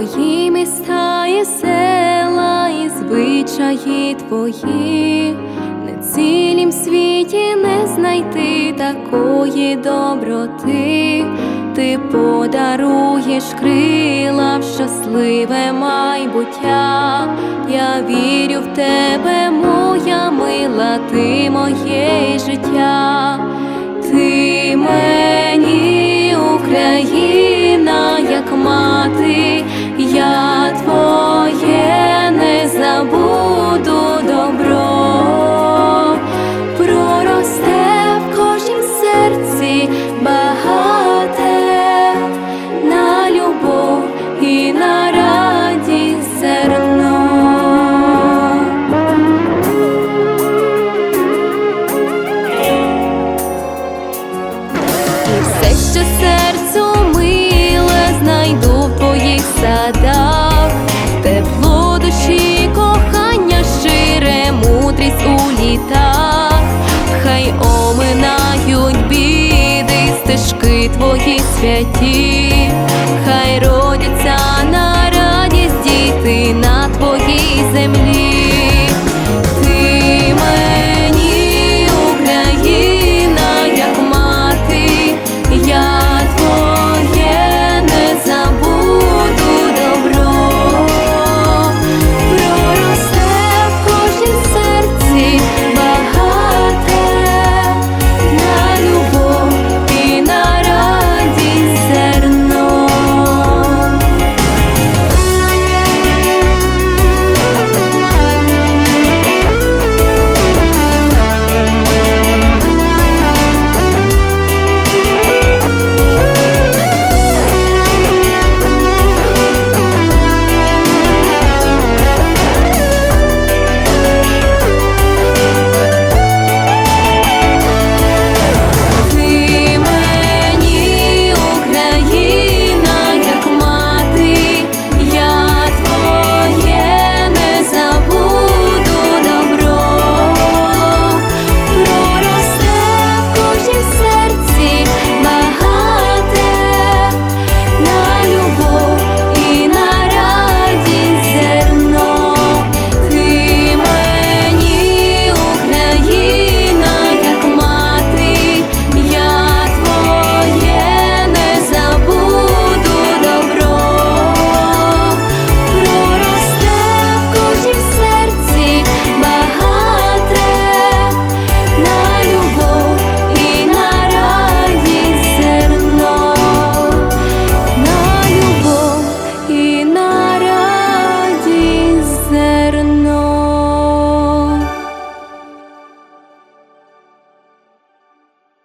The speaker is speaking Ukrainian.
твої міста і села, і звичаї твої, на цілім світі не знайти такої доброти, ти подаруєш крила в щасливе майбуття. Я вірю в тебе, моя мила, ти моє життя, ти мені Україна, як мати, я твоє не забуду добро, проросте в кожнім серці багате на любов і на радість зерно. І все, що серцю твоїх тепло душі, кохання щире, мудрість у літах, хай оминають біди, стежки твої святі, хай